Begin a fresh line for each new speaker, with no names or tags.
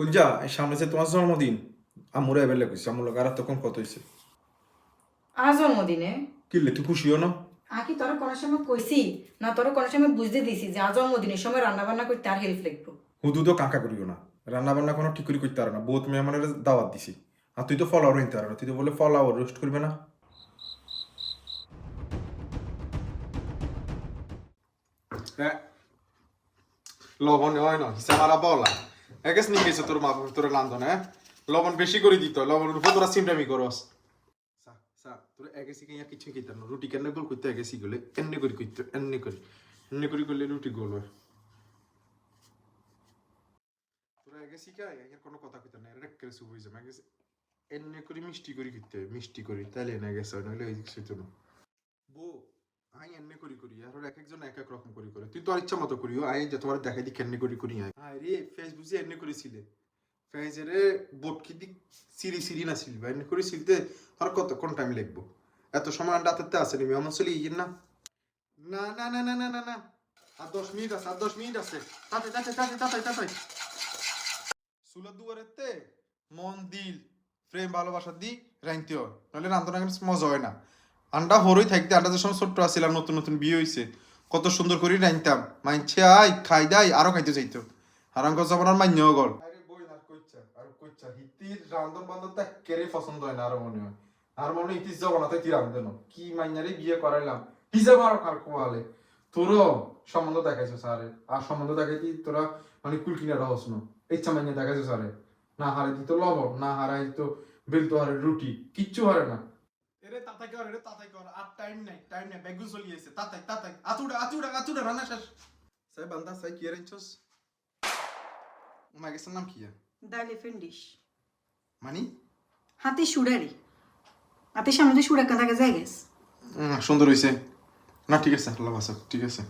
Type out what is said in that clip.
কুলজা এই সামনে যে তোমার জন্মদিন। আমুর এবেলে কইছে আমুর লোক আর তখন কত হইছে?
আর জন্মদিনে?
তুই খুশিও না?
আকি তোর কোনো সময় কইছি? না তোর কোনো সময় বুঝতে দিছি যে আজ জন্মদিনের সময় রান্না বান্না করতে আর হেল্প লাগবো।
হুদু তো কাকা করিও না। রান্না বান্না কোনো ঠিক করে করতে পারো না। বহুত মেয়ে আমার দাওয়াত দিছি। আর তুই তো ফলাওয়ার হইতে পারো না। তুই তো বলে ফলাওয়ার রোস্ট করবে না।
হ্যাঁ। লবণ হয় মারা বলা একে নিয়ে গেছে তোর মা তোর লান্দন হ্যাঁ? লবণ বেশি করে দিত লবণের উপর তোরা সিমটামি করস তোর একে শিখে ইয়া কিছু খেতাম না রুটি কেন গোল করতে একে শিখলে এমনি করে করতে এমনি করে এমনি করে করলে রুটি গোল হয়। তোরা একে শিখা কোনো কথা কইতাম না এটা করে শুভ হয়ে যাবে একে এমনি করে মিষ্টি করে করতে মিষ্টি করে তাইলে না গেছে নইলে এই কিছু না। বউ এমনি করি করি? আর এক একজন এক এক রকম করি করে। তুই তো আর ইচ্ছা মতো করিও। আই যে তোমার দেখাই দি কেমনি করি করি আই আই রে ফেসবুক যে এমনি করেছিলে ফেসেরে বোট কি দিক সিরি সিরি না সিলবা এমনি করে সিলতে আর কোন টাইম লাগবো? এত সময় হাতে আছে নি? এমন চলে ইয়ে না? না না না না না না না। আর দশ মিনিট আছে, আর দশ মিনিট আছে। তাতে তাতে তাতে তাতে তাতে।
সুলার দুয়ারেতে মন, দিল, প্রেম, ভালোবাসা দি রাইনতে হয়। নাহলে রান্ধনা মজা হয় না। আন্ডা হরই থাকতে আন্ডা যে সময় ছোট্ট আসছিলাম নতুন নতুন বিয়ে হয়েছে কত সুন্দর করে রাইনতাম। মাইনছে, আই, খাই দাই, আরও খাইতে চাইতো। আর আঙ্ক যাবার মান্য গল।
রান্ধন বান্ধন তা পছন্দ হয় না মনে হয়। আর মনে না তাই কি মাইনারে বিয়ে করাইলাম। আর কার কোয়ালে। তোরও সম্বন্ধ দেখাইছো স্যারে। আর সম্বন্ধ দেখাইতি তোরা মানে কুল কিনা রহস না। ইচ্ছা মাইনে দেখাইছো স্যারে। না হারে দিত লবণ, না হারাই তো বেলতো হারে রুটি। কিচ্ছু হারে না।
এরে তাতাই কর এরে তাতাই কর আর টাইম নাই টাইম নাই বেগু চলি আছে তাতাই তাতাই আতুড়া আতুড়া আতুড়া রান্না শেষ। সাই বান্দা সাই কি নাম কি মানি?
হাতি সুড়ারি। সামনে সুড়া গেছে।
সুন্দর হইছে। না ঠিক আছে আল্লাহ ঠিক আছে।